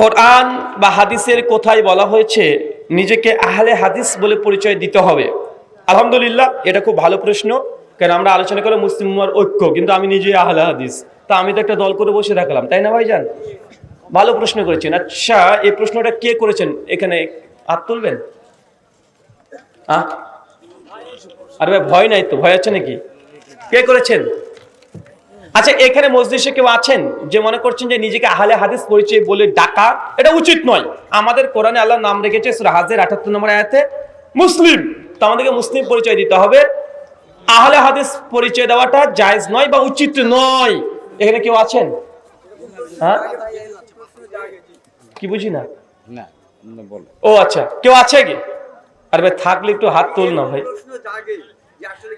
কোরআন বা হাদিসের কোথায় বলা হয়েছে, নিজেকে আহলে হাদিস বলে পরিচয় দিতে হবে। আলহামদুলিল্লাহ, এটা খুব ভালো প্রশ্ন। কারণ আমরা আলোচনা করে মুসলিম ঐক্য, কিন্তু আমি নিজেই আহলে হাদিস। তা আমি তো একটা দল করে বসে রাখলাম তাই না ভাইজান? ভালো প্রশ্ন করেছেন। আচ্ছা এই প্রশ্নটা কে করেছেন? এখানে হাত তুলবেন? আরে ভাই, ভয় নাই তো, ভয় আছে নাকি? কে করেছেন? আচ্ছা এখানে মসজিদে কেউ আছেন যে মনে করছেন যে নিজেকে আহলে হাদিস পরিচয় বলে ডাকা এটা উচিত নয়। আমাদের কোরআনে আল্লাহ নাম রেখেছে সূরা হাজের আঠাত্তর নম্বর আয়াতে মুসলিম। তো আমাদেরকে মুসলিম পরিচয় দিতে হবে। আহলে হাদিস পরিচয় দেওয়াটা জায়েজ নয় বা উচিত নয়। এখানে কেউ আছেন? হ্যাঁ? কি বুঝি না? ও আচ্ছা কেউ আছে কি? আরে ভাই থাকলে একটু হাত তোল না ভাই।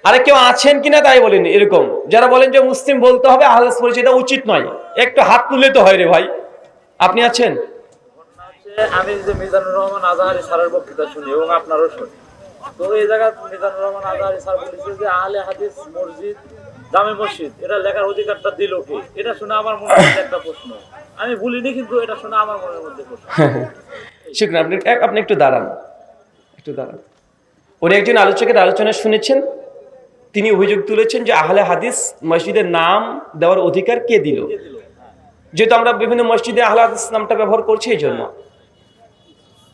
আরে কেউ আছেন কিনা তাই বলেন এরকম। যারা বলেন যে মুসলিম বলতে হবে আহলাস পরিচয়টা উচিত নয়। একটু হাত তুলে তো হয় রে ভাই। আপনি আছেন? আমি যে মিজানুর রহমান আজাহারি স্যারের বক্তৃতা শুনি এবং আপনারও শুনি। তো এই জায়গায় মিজানুর রহমান আজাহারি স্যার বলেছে যে আহলে হাদিস মসজিদ জামে মসজিদ এটা লেখার অধিকারটা দিল কি? এটা শুনে আমার মনের মধ্যে একটা প্রশ্ন। আমি ভুলিনি কিন্তু এটা শুনে আমার মনের মধ্যে প্রশ্ন। শুক্রান আপনি আপনি একটু দাঁড়ান। একটু দাঁড়ান। উনি একজন আলোচকের আলোচনা শুনেছেন, তিনি অভিযোগ তুলেছেন যে আহলে হাদিস মসজিদের নাম দেওয়ার অধিকার কে দিল? যেহেতু আমরা বিভিন্ন মসজিদে আহলে হাদিস নামটা ব্যবহার করছি এই জন্য।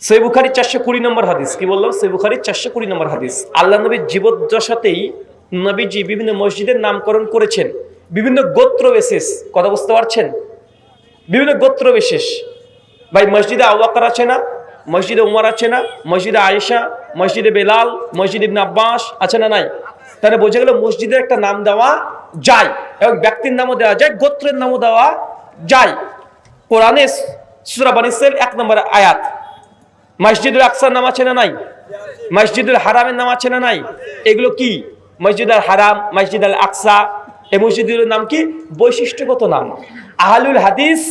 সই বুখারির চারশো কুড়ি নম্বর হাদিস, কি বললাম সই বুখারির চারশো কুড়ি নম্বর হাদিস। আল্লাহ নবীর জীবদ্দশাতেই নবীজি বিভিন্ন মসজিদের নামকরণ করেছেন। বিভিন্ন গোত্র বিশেষ, কথা বুঝতে পারছেন? বিভিন্ন গোত্র বিশেষ। ভাই, মসজিদে আবাকার আছে না? মসজিদে উমর আছে না? মসজিদে আয়েশা, মসজিদে বেলাল, মসজিদ ইবনে আব্বাস আছে না নাই? তাহলে বোঝা গেল মসজিদের একটা নাম দেওয়া যায় এবং ব্যক্তির নামও দেওয়া যায়, গোত্রের নামও দেওয়া যায়। কোরআনে সুরা বানিসের এক নম্বর আয়াত। মসজিদুল আকসার নাম আছে না নাই? মসজিদুল হারামের নাম আছে না নাই? এগুলো কি? মসজিদ আল হারাম মসজিদ আল আকসা, এই মসজিদগুলোর নাম কি? বৈশিষ্ট্যগত নাম। আহলুল হাদিস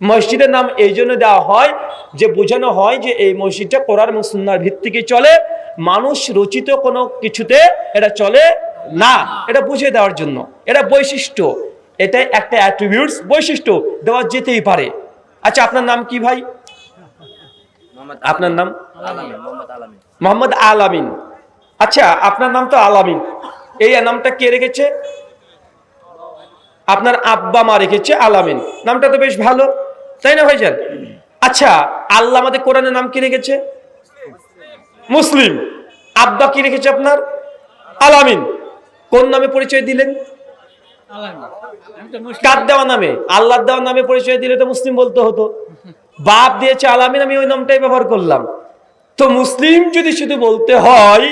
মসজিদের নাম এই জন্য দেওয়া হয় যে বোঝানো হয় যে এই মসজিদটা কোরআন এবং সুন্নার ভিত্তিকে চলে। মানুষ রচিত কোনো কিছুতে এটা চলে না। এটা বুঝিয়ে দেওয়ার জন্য। এটা বৈশিষ্ট্য। এটা একটা অ্যাট্রিবিউটস বৈশিষ্ট্য। দেওয়া যেতেই পারে। আচ্ছা আপনার নাম কি ভাই? আপনার নাম? মোহাম্মদ আলামিন। আচ্ছা আপনার নাম তো আলামিন। এই নামটা কে রেখেছে? আপনার আব্বা মা রেখেছে আলামিন। নামটা তো বেশ ভালো। তাই না ভাইজান? আচ্ছা আল্লাহ আমাদের কোরআনের নাম কি রেখেছে? মুসলিম। আব্বা কি রেখেছে আপনার? আলামিন। কোন নামে পরিচয় দিলেন? কার দেওয়া নামে? আল্লাহর দেওয়া নামে পরিচয় দিলে তো মুসলিম বলতে হতো। বাপ দিয়েছে আলামিন, আমি ওই নামটাই ব্যবহার করলাম। তো মুসলিম যদি শুধু বলতে হয়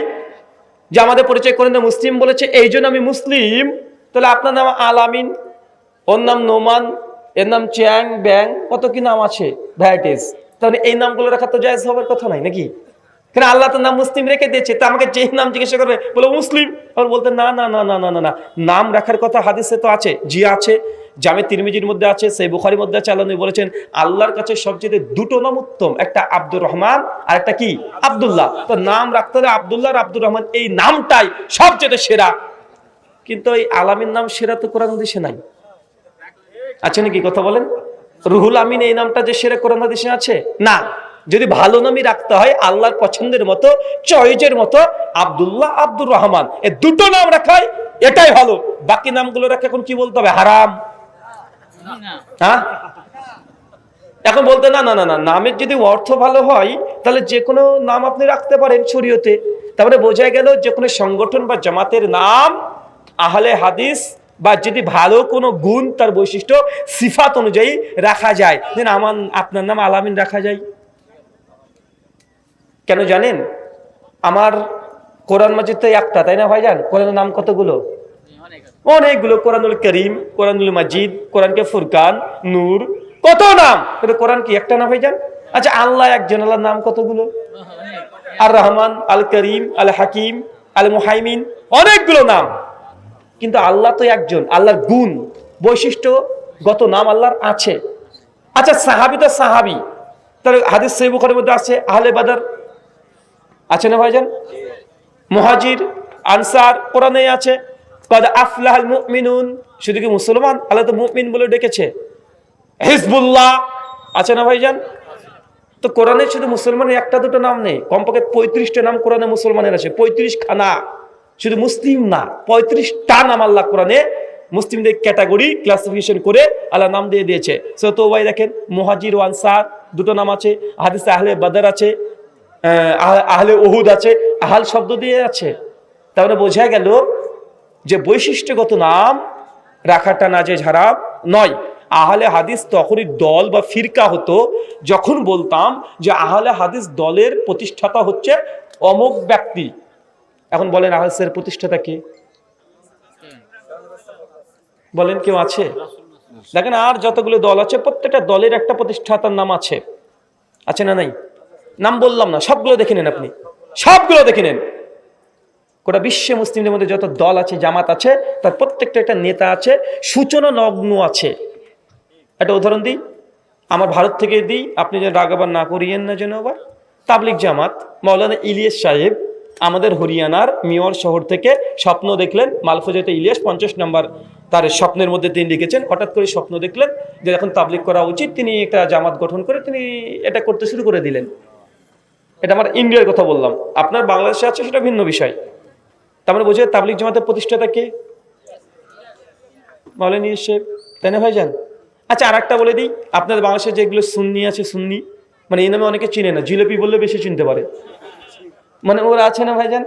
যে আমাদের পরিচয় করে না মুসলিম বলেছে, এই জন্য আমি মুসলিম, তাহলে আপনার নাম আলামিন, ওর নাম নোমান এর নাম চ্যাং ব্যাং, কত কি নাম আছে? ভ্যারাইটিস তাহলে এই নামগুলো রাখা তো জায়জ হবার কথা নাই নাকি? কেন আল্লাহ তো নাম মুসলিম রেখে দিয়েছে, তা আমাকে যেই নাম জিজ্ঞাসা করবে, বলো মুসলিম। আর বলতে, না না না না না না না। নাম রাখার কথা হাদিসে তো আছে, জি আছে। জামে তিরমিজির মধ্যে আছে, সেই বুখারির মধ্যে আছে, আল্লাহ বলেছেন, আল্লাহর কাছে সবচেয়ে দুটো নাম উত্তম, একটা আব্দুর রহমান আর একটা কি? আব্দুল্লাহ। তো নাম রাখতে হলে আবদুল্লাহ আর আব্দুর রহমান, এই নামটাই সবচেয়ে সেরা। কিন্তু এই আলামিন নাম সেরা তো কোরআন দেশে নাই। আছে নাকি কথা বলেন? রুহুল আমিন এই নামটা যে সেরে কোরআন হাদিসে আছে? না। যদি ভালো নামই রাখতে হয়, আল্লাহর পছন্দের মতো, চয়েজের মতো, আব্দুল্লাহ আব্দুর রহমান। এ দুটো নাম রাখাই, এটাই ভালো। বাকি নামগুলো রাখে এখন কি বলতে হবে? হারাম। হ্যাঁ? এখন বলতে না না না না, নামের যদি অর্থ ভালো হয়, তাহলে যে কোনো নাম আপনি রাখতে পারেন শরীয়তে। তারপরে বোঝা গেল যে কোনো সংগঠন বা জামাতের নাম আহলে হাদিস বা যদি ভালো কোনো গুণ তার বৈশিষ্ট্য, সিফাত অনুযায়ী রাখা যায়। দেন আমার, আপনার নাম আলামিন রাখা যায়। কেন জানেন? আমার কোরআন মাজিদ তো একটা, তাই না ভাইজান? কোরআনের নাম কতগুলো? অনেকগুলো। কোরআনুল করিম, কোরআনুল মাজিদ, কোরআনকে ফুরকান, নূর, কত নাম? কিন্তু কোরআন কি একটা না ভাইজান? আচ্ছা আল্লাহ একজন, আল্লাহর নাম কতগুলো? আর রহমান, আল করিম, আল হাকিম, আল মুহাইমিন, অনেকগুলো নাম। কিন্তু আল্লাহ তো একজন, আল্লাহর গুণ বৈশিষ্ট্যগত নাম আল্লাহর আছে। আচ্ছা সাহাবি তো সাহাবি। তাহলে হাদিস সহি বুখারের মধ্যে আছে, আহলে বাদার আছে না ভাইজান? মুহাজির, আনসার কোরআনে আছে। কদ আফলাহাল মুমিনুন, শুধু কি মুসলমান? আল্লাহ তো মুমিন বলে ডেকেছে। হিজবুল্লাহ, আছে না ভাইজান? তো কোরআনে শুধু মুসলমানের একটা দুটো নাম নেই, কমপক্ষে পঁয়ত্রিশটা নাম কোরআনে মুসলমানের আছে পঁয়ত্রিশ খানা শুধু মুসলিম না পঁয়ত্রিশটা নাম আল্লাহ কোরআনে মুসলিমদের ক্যাটাগরি ক্লাসিফিকেশন করে আল্লাহ নাম দিয়ে দিয়েছে। সো তো ভাই দেখেন মোহাজির ও আনসার দুটো নাম আছে হাদিসে আহলে বাদার আছে আহ, আহ- আহলে ওহুদ আছে আহাল শব্দ দিয়ে আছে। তাহলে বোঝা গেল যে বৈশিষ্ট্যগত নাম রাখাটা না যে ঝাড়াপ নয়। আহলে হাদিস তখনই দল বা ফিরকা হতো যখন বলতাম যে আহলে হাদিস দলের প্রতিষ্ঠাতা হচ্ছে অমুক ব্যক্তি। এখন বলেন আহলের প্রতিষ্ঠাতা কে? বলেন কেউ আছে? দেখেন আর যতগুলো দল আছে, প্রত্যেকটা দলের একটা প্রতিষ্ঠাতার নাম আছে। আছে না নাই? নাম বললাম না, সবগুলো দেখে নেন আপনি। সবগুলো দেখে নেন। গোটা বিশ্বে মুসলিমদের মধ্যে যত দল আছে, জামাত আছে, তার প্রত্যেকটা একটা নেতা আছে, সূচনা নগ্ন আছে। একটা উদাহরণ দিই। আমার ভারত থেকে দিই, আপনি যেন রাগাবার না করিয়েন না যেন আবার। তাবলিক জামাত মৌলানা ইলিয়াস সাহেব আমাদের হরিয়ানার মিয়র শহর থেকে স্বপ্ন দেখলেন মালফুজাতে ইলিয়াস, পঞ্চাশ নম্বর তার স্বপ্নের মধ্যে তিনি লিখেছেন। হঠাৎ করে স্বপ্ন দেখলেন যে এখন তাবলিক করা উচিত। তিনি একটা জামাত গঠন করে তিনি এটা করতে শুরু করে দিলেন। এটা আমার ইন্ডিয়ার কথা বললাম। আপনার বাংলাদেশে আছে সেটা ভিন্ন বিষয়। তার মানে বোঝে তাবলিক জামাতের প্রতিষ্ঠাতা কে? বলেন সাহেব, তাই না ভাইজান? আচ্ছা আর একটা বলে দিই। আপনাদের বাংলাদেশে যেগুলো সুন্নি আছে, সুন্নি মানে এই নামে অনেকে চিনে না। জিলেপি বললে বেশি চিনতে পারে। মানে ওরা আছে না ভাইজান?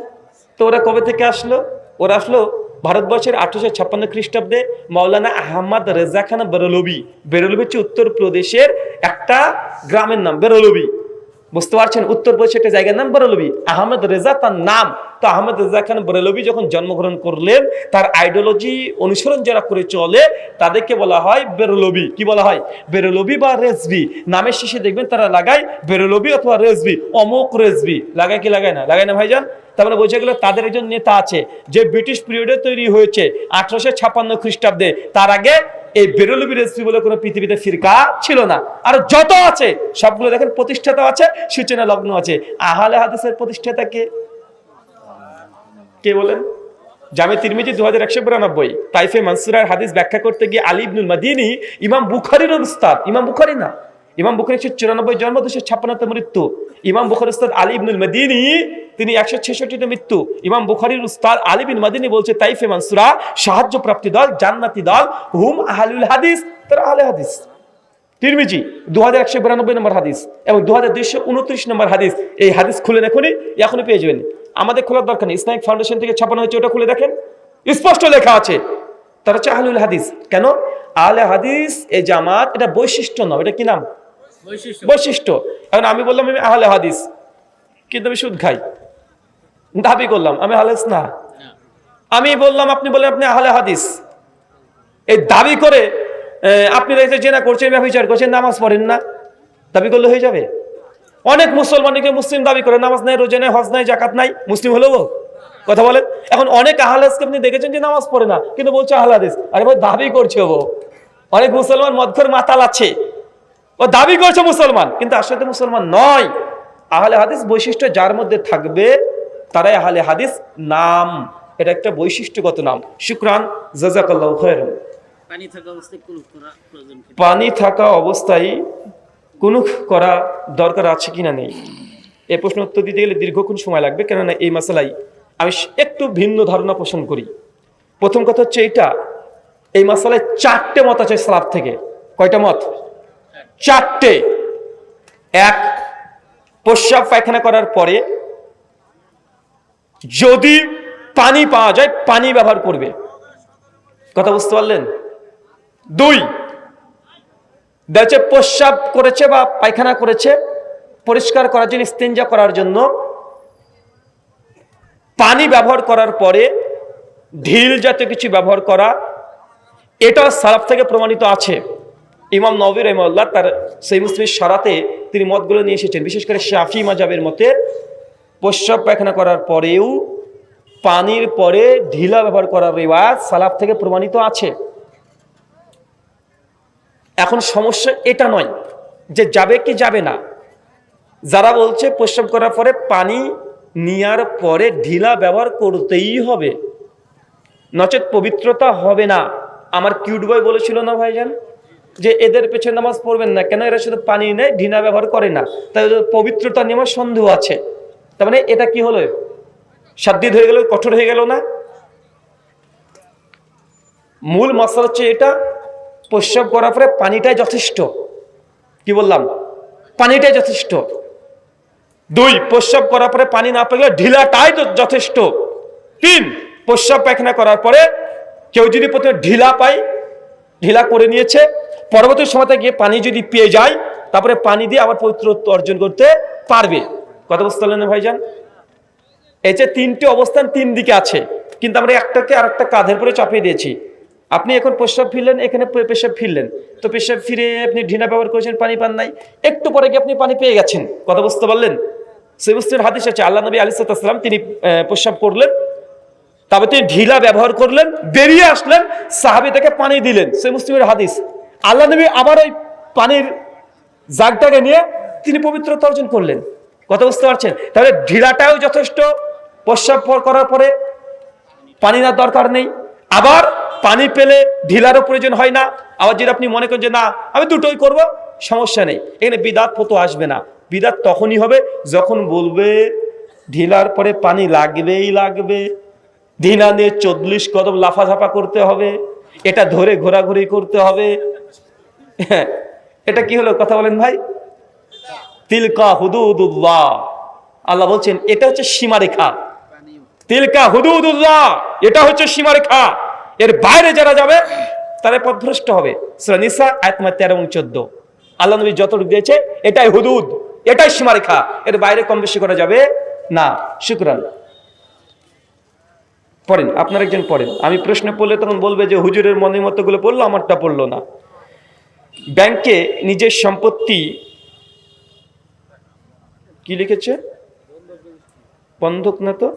তো ওরা কবে থেকে আসলো? ওরা আসলো ভারতবর্ষের আঠারোশো ছাপ্পান্ন খ্রিস্টাব্দে মৌলানা আহমদ রেজা খান বেরলবি বেরলবি হচ্ছে উত্তরপ্রদেশের একটা গ্রামের নাম বেরলবি বুঝতে পারছেন? উত্তরপ্রদেশের একটা জায়গার নাম বেরলবি। আহমেদ রেজা তার নাম। তো আহমেদ রেজা খান বেরলবি যখন জন্মগ্রহণ করলেন, তার আইডিওলজি অনুসরণ যারা করে চলে, তাদেরকে বলা হয় বেরলবি। কি বলা হয়? বেরলবি বা রেজবি নামের শেষে দেখবেন তারা লাগায় বেরলবি অথবা রেজবি অমুক রেজবি লাগায় কি লাগায় না? লাগায় না ভাইজান? তার মানে বোঝা গেল তাদের একজন নেতা আছে, যে ব্রিটিশ পিরিয়ডে তৈরি হয়েছে, আঠারোশো ছাপ্পান্ন খ্রিস্টাব্দে। তার আগে এই বেরলবি রেসিপি বলে কোনো পৃথিবীতে ফিরকা ছিল না। আর যত আছে, সবগুলো দেখেন প্রতিষ্ঠাতা আছে, সূচনা লগ্ন আছে। আহলে হাদিসের প্রতিষ্ঠাতা কে? কে বলেন? জামে তিরমিজি দু হাজার একশো বিরানব্বই। তাইফে মানসুরার হাদিস ব্যাখ্যা করতে গিয়ে আলী ইবনুল মাদিনী, ইমাম বুখারির উস্তাদ ইমাম বুখারি না? ইমাম বুখারি একশো চুরানব্বই জন্ম দুশো ছাপ্পান্নতে মৃত্যু। ইমাম বুখারি উস্তাদ আলী ইবনুল মাদিনী, তিনি একশো ছেষট্টিতে মৃত্যু। ইমাম বুখারির উস্তাদ আলী বিন মাদিনী বলছে, তাইফে মানসুরা সাহায্য প্রাপ্তি দল, জান্নাতি দল, হুম আহলুল হাদিস, তারা আহলে হাদিস। তিরমিজি দু হাজার একশো বিরানব্বই নম্বর হাদিস এবং দু হাজার দুইশো উনত্রিশ নম্বর হাদিস। এই হাদিস খুলেন এখনই এখনই পেয়ে যাবেন। আমাদের খোলার দরকার নেই। ইসলামিক ফাউন্ডেশন থেকে ছাপানো হয়েছে, ওটা খুলে দেখেন। স্পষ্ট লেখা আছে। তারা হচ্ছে আহলুল হাদিস। কেন? আহলে হাদিস এ জামাত, এটা বৈশিষ্ট্য নয়। এটা কি নাম? বৈশিষ্ট্য। এখন আমি বললাম আমি আহলে হাদিস কিন্তু আমি সুদ খাই। দাবি করলাম আমি হালেস না। আমি বললাম আপনি বললেন আপনি আহলে হাদিস। এই দাবি করে আপনি দেখতে জেনা করছেন ব্যবচার করছেন নামাজ পড়েন না। দাবি করলে হয়ে যাবে। অনেক মুসলমানকে মুসলিম দাবি করে নামাজ নাই রোজা নাই হজ নাই জাকাত নাই মুসলিম হলেও কথা বলেন। এখন অনেক আহলাদকে আপনি দেখেছেন যে নামাজ পড়ে না কিন্তু বলছে আহলাদিস আরে ভাই দাবি করছে ও। অনেক মুসলমান মদঘর মাতাল আছে। ও দাবি করছে মুসলমান কিন্তু আসলে তো মুসলমান নয়। আহলে হাদিস বৈশিষ্ট্য যার মধ্যে থাকবে তারাই আহলে হাদিস নাম। এটা একটা বৈশিষ্ট্যগত নাম। শুক্রান জাজাকাল্লাহ পানি থাকা অবস্থায় কুলুপ করা দরকার আছে কিনা নেই। এই প্রশ্ন উত্তর দিতে গেলে দীর্ঘক্ষণ সময় লাগবে কেননা এই মশালাই আমি একটু ভিন্ন ধারণা পোষণ করি। প্রথম কথা হচ্ছে এইটা এই মশালায় চারটে মত আছে সালাফ থেকে। কয়টা মত? চারটে। এক, প্রস্রাব পায়খানা করার পরে যদি পানি পাওয়া যায়, পানি ব্যবহার করবে। কথা বুঝতে পারলেন? দুই, দেখছে প্রস্রাব করেছে বা পায়খানা করেছে, পরিষ্কার করার জন্য স্তেঞ্জা করার জন্য পানি ব্যবহার করার পরে ঢিল জাতীয় কিছু ব্যবহার করা, এটা সালাফ থেকে প্রমাণিত আছে। ইমাম নবির রহমাল্লাহ তার সেই মুসলিমের সারাতে তিনি মতগুলো নিয়ে এসেছেন। বিশেষ করে শাফি মাজাবের মতে প্রস্রাব পায়খানা করার পরেও পানির পরে ঢিলা ব্যবহার করার রেওয়াজ সালাফ থেকে প্রমাণিত আছে। এখন সমস্যা এটা নয় যে যাবে কি যাবে না। যারা বলছে প্রস্রাব করার পরে পানি নেওয়ার পরে ঢিলা ব্যবহার করতেই হবে। নচেত পবিত্রতা হবে না। আমার কিউট বয় বলেছিল না ভাইজান? যে এদের পেছনে নামাজ পড়বেন না, কেন এরা শুধু পানি নেয় ঢিনা ব্যবহার করে না? তাই পবিত্রতা নিয়ে আমার সন্দেহ আছে। তার মানে এটা কি হলো? সাদ্দিদ হয়ে গেল, কঠোর হয়ে গেল না? মূল মশলা হচ্ছে এটা, প্রস্রাব করার পরে পানিটাই যথেষ্ট। কি বললাম? পানিটাই যথেষ্ট। দুই, প্রস্রাব করার পরে পানি না পেলে ঢিলাটাই যথেষ্ট। তিন, প্রস্রাব পায়খানা করার পরে কেউ যদি প্রথমে ঢিলা পায়, ঢিলা করে নিয়েছে পরবর্তী সময়তে গিয়ে পানি যদি পেয়ে যায়, তারপরে পানি দিয়ে আবার পবিত্রত্ব অর্জন করতে পারবে। কথা বুঝতে পারলেন ভাইজান? এই যে তিনটি অবস্থান তিন দিকে আছে, কিন্তু আমরা একটাকে আর একটা কাঁধের পরে চাপিয়ে দিয়েছি। আপনি এখন প্রস্রাব ফিরলেন, এখানে পেশাব ফিরলেন। তো পেশাব ফিরে আপনি ঢিনা ব্যবহার করেছেন, পানি পান নাই। একটু পরে গিয়ে আপনি পানি পেয়ে গেছেন। কথা বুঝতে পারলেন? সেই মুসলিমের হাদিস আছে, আল্লাহ নবী আলী সাল্লাম তিনি প্রস্রাব করলেন তবে তিনি ঢিলা ব্যবহার করলেন, বেরিয়ে আসলেন, সাহাবি তাকে পানি দিলেন। সে মুসলিমের হাদিস। আল্লাহ নবী আবার ওই পানির জাগটাকে নিয়ে তিনি পবিত্রতা অর্জন করলেন। কথা বুঝতে পারছেন? তাহলে ঢিলাটাও যথেষ্ট। প্রস্রাব পর- করার পরে পানি না দরকার নেই। আবার পানি পেলে ঢিলারও প্রয়োজন হয় না। আবার যদি আপনি মনে করেন যে, না, আমি দুটোই করব সমস্যা নেই। এখানে বিদাত ফতো আসবে না। বিদাত তখনই হবে যখন বলবে, ঢিলার পরে পানি লাগবেই লাগবে। ঢিলা নিয়ে চল্লিশ কদম লাফাঝাপা করতে হবে। এটা ধরে ঘোরাঘুরি করতে হবে। এটা কি হলো কথা বলেন ভাই? তিলকা হুদুদুল্লাহ। আল্লাহ বলছেন, এটা হচ্ছে সীমারেখা। তিলকা হুদুদুল্লাহ, এটা হচ্ছে সীমারেখা। এর বাইরে যারা যাবে, তারা পথভ্রষ্ট হবে। নিসা নম্বর 13 এবং 14 আল্লাহ নবী যতটুকু দিয়েছে, এটাই হুদুদ, এটাই সীমারেখা। এর বাইরে কম বেশি করা যাবে না। শুকরান। পড়েন, আপনার একজন পড়েন। আমি প্রশ্ন পড়লে তখন বলবে যে, হুজুরের মনের মতো গুলো পড়ল, আমারটা পড়ল না। ব্যাংকে নিজের সম্পত্তি কি লিখেছে? বন্ধক না তো?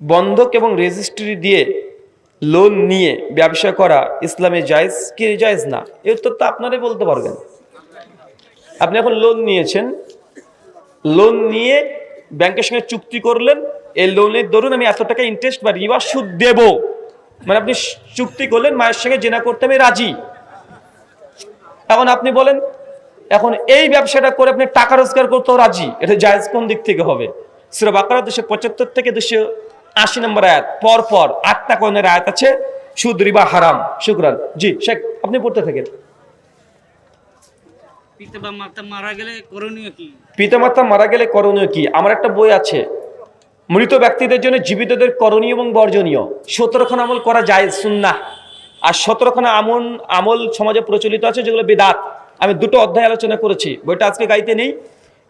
বন্ধক এবং রেজিস্ট্রি দিয়ে লোন নিয়ে ব্যবসা করা ইসলামে জায়েজ কি জায়েজ না? এর তো আপনারাই বলতে পারবেন। আপনি এখন লোন নিয়েছেন। লোন নিয়ে ব্যাংকের সঙ্গে চুক্তি করলেন। এই লোনের ধরুন আমি এত টাকা ইন্টারেস্ট বা রিবা সুদ দেব। মানে আপনি চুক্তি করলেন মায়ের সঙ্গে জেনা করতে আমি রাজি। এখন আপনি বলেন এখন এই ব্যবসাটা করে আপনি টাকা রোজগার করতেও রাজি। এটা জায়েজ কোন দিক থেকে হবে? সুরা বাকারা দুশো পঁচাত্তর থেকে দুশো আশি নম্বর আয়াত। পর পর আটটা কোনের আয়াত আছে সুদ রিবা হারাম। শুক্রান। জি শেখ আপনি পড়তে থাকেন। পিতা মাতা মারা গেলে করণীয় কি? পিতা মাতা মারা গেলে করণীয় কি? আমার একটা বই আছে। মৃত ব্যক্তিদের জন্য জীবিতদের করণীয় এবং বর্জনীয়। সতেরোখানা আমল করা যায় সুন্না আর সতেরোখানা আমল আমল সমাজে প্রচলিত আছে, যেগুলো বেদাত। আমি দুটো অধ্যায় আলোচনা করেছি, বইটা আজকে গাইতে নেই,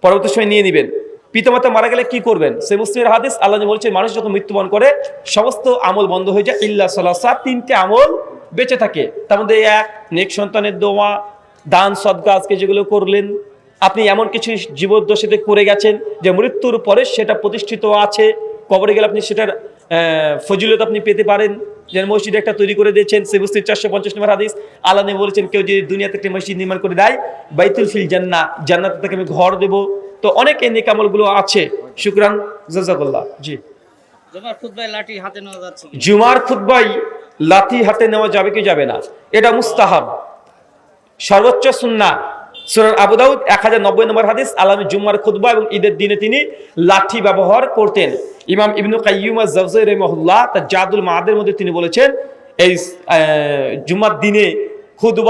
পরবর্তী সময় নিয়ে নেবেন। পিতামাতা মারা গেলে কি করবেন? সে মুসলিমের হাদিস, আল্লাহ বলছে মানুষ যখন মৃত্যুবরণ করে, সমস্ত আমল বন্ধ হয়ে যায়, ইল্লা সালাসা তিনটে আমল বেঁচে থাকে। তার মধ্যে এক, নেক সন্তানের দোয়া, দান, সদকা, আজকে যেগুলো করলেন আপনি এমন কিছু জীবদ্দশাতে করে গেছেন যে মৃত্যুর পরে সেটা প্রতিষ্ঠিত আছে? কবরে গেলে আপনি সেটার ফজিলত আপনি পেতে পারেন। যে মসজিদ একটা তৈরি করে দিয়েছেন সে মুসলিম চারশো পঞ্চাশ নম্বর হাদিস। আল্লাহ বলেছেন কেউ যদি দুনিয়াতে একটা মসজিদ নির্মাণ করে দেয় বাইতুল ফিল জান্না জান্নাত থেকে আমি ঘর দেব। তো অনেক এই নিকামলগুলো আছে। শুক্রান জাজাকুল্লাহ। জি। জমার খুদ্ায় লাঠি হাতে নেওয়া যাচ্ছে কি? জুমার খুতবাই লাথি হাতে নেওয়া যাবে কি যাবে না? এটা মুস্তাহাব। সর্বোচ্চ সুন্না সুরার আবু দাউদ, এক হাজার নব্বই নম্বর হাদিস, আলামী জুম্মার খুদ্া এবং ঈদের দিনে তিনি লাঠি ব্যবহার করতেন। ইমাম ইবনু কাইমা জফজই রহমহুল্লাহ তার জাদুল মাহাদের মধ্যে তিনি বলেছেন, এই জুম্মার দিনে খুতবা